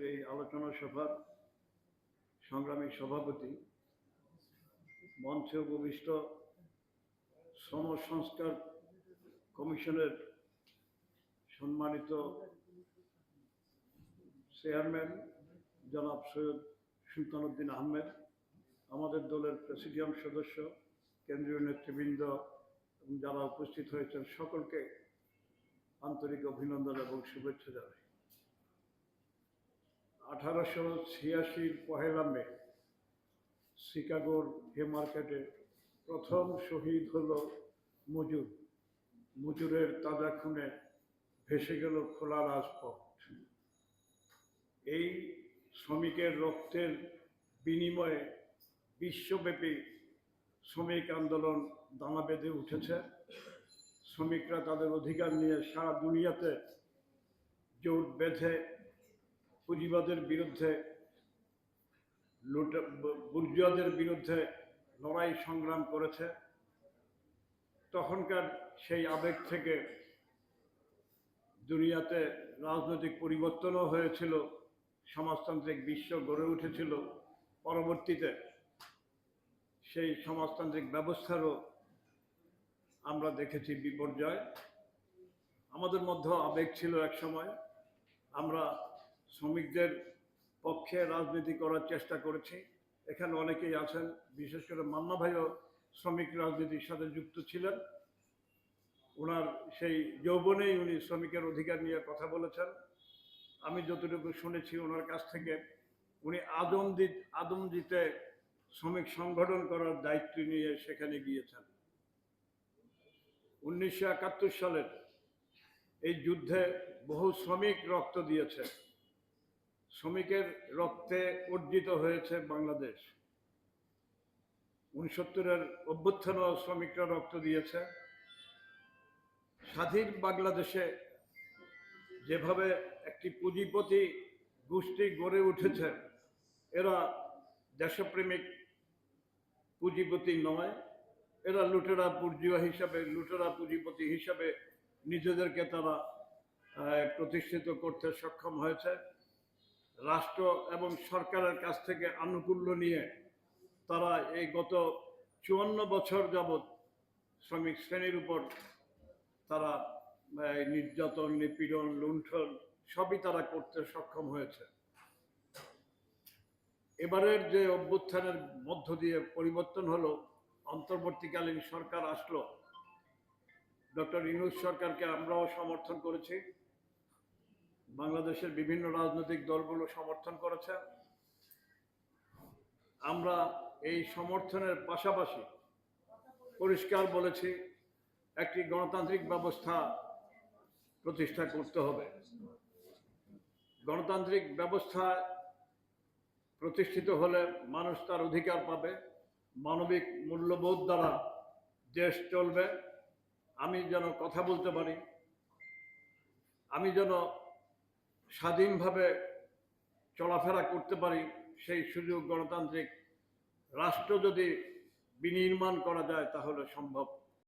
এই আলোচনা সভার সংগ্রামী সভাপতি, মঞ্চে উপবিষ্ট শ্রম সংস্কার কমিশনের সম্মানিত চেয়ারম্যান জনাব সৈয়দ সুলতান উদ্দিন আহমেদ, আমাদের দলের প্রেসিডিয়াম সদস্য, কেন্দ্রীয় নেতৃবৃন্দ যারা উপস্থিত হয়েছেন সকলকে আন্তরিক অভিনন্দন এবং শুভেচ্ছা জানাই। আঠারোশো ছিয়াশির পহেলা মে শিকাগোর হে মার্কেটে প্রথম শহীদ হল মজুর। মজুরের তাজা খুনে ভেসে গেল খোলা রাজপথ। এই শ্রমিকের রক্তের বিনিময়ে বিশ্বব্যাপী শ্রমিক আন্দোলন দানা বেঁধে উঠেছে। শ্রমিকরা তাদের অধিকার নিয়ে সারা দুনিয়াতে জোট বেঁধে পুঁজিবাদের বিরুদ্ধে লুট বুর্জুয়াদের বিরুদ্ধে লড়াই সংগ্রাম করেছে। তখনকার সেই আবেগ থেকে দুনিয়াতে রাজনৈতিক পরিবর্তনও হয়েছিল, সমাজতান্ত্রিক বিশ্ব গড়ে উঠেছিল। পরবর্তীতে সেই সমাজতান্ত্রিক ব্যবস্থারও আমরা দেখেছি বিপর্যয়। আমাদের মধ্যে আবেগ ছিল এক সময়। আমরা শ্রমিকদের পক্ষে রাজনীতি করার চেষ্টা করেছি। এখানে অনেকেই আছেন, বিশেষ করে মান্না ভাইও শ্রমিক রাজনীতির সাথে যুক্ত ছিলেন। ওনার সেই যৌবনেই উনি শ্রমিকের অধিকার নিয়ে কথা বলেছেন। আমি যতটুকু শুনেছি ওনার কাছ থেকে, উনি আদমদি আদমজিতে শ্রমিক সংগঠন করার দায়িত্ব নিয়ে সেখানে গিয়েছেন। উনিশশো একাত্তর সালের এই যুদ্ধে বহু শ্রমিক রক্ত দিয়েছে। শ্রমিকের রক্তে অর্জিত হয়েছে বাংলাদেশ। উনসত্তরের অভ্যুত্থানও শ্রমিকরা রক্ত দিয়েছে। স্বাধীন বাংলাদেশে যেভাবে একটি পুঁজিপতি গোষ্ঠী গড়ে উঠেছে, এরা দেশপ্রেমিক পুঁজিপতি নয়, এরা লুটেরা বুর্জুয়া হিসাবে, লুটেরা পুঁজিপতি হিসাবে নিজেদেরকে তারা প্রতিষ্ঠিত করতে সক্ষম হয়েছে। রাষ্ট্র এবং সরকারের কাছ থেকে আনুকূল্য নিয়ে তারা এই গত চুয়ান্ন বছর যাবৎ শ্রমিক শ্রেণির উপর তারা নির্যাতন, নিপীড়ন, লুণ্ঠন সবই তারা করতে সক্ষম হয়েছে। এবারের যে অভ্যুত্থানের মধ্য দিয়ে পরিবর্তন হলো, অন্তর্বর্তীকালীন সরকার আসলো। ডক্টর ইনুস সরকারকে আমরাও সমর্থন করেছি। বাংলাদেশের বিভিন্ন রাজনৈতিক দলগুলো সমর্থন করেছে। আমরা এই সমর্থনের পাশাপাশি পরিষ্কার বলেছি, একটি গণতান্ত্রিক ব্যবস্থা প্রতিষ্ঠা করতে হবে। গণতান্ত্রিক ব্যবস্থা প্রতিষ্ঠিত হলে মানুষ তার অধিকার পাবে, মানবিক মূল্যবোধ দ্বারা দেশ চলবে। আমি যেন কথা বলতে পারি, আমি যেন স্বাধীনভাবে চলাফেরা করতে পারি সেই সুযোগ গণতান্ত্রিক রাষ্ট্র যদি বিনির্মাণ করা যায় তাহলে সম্ভব।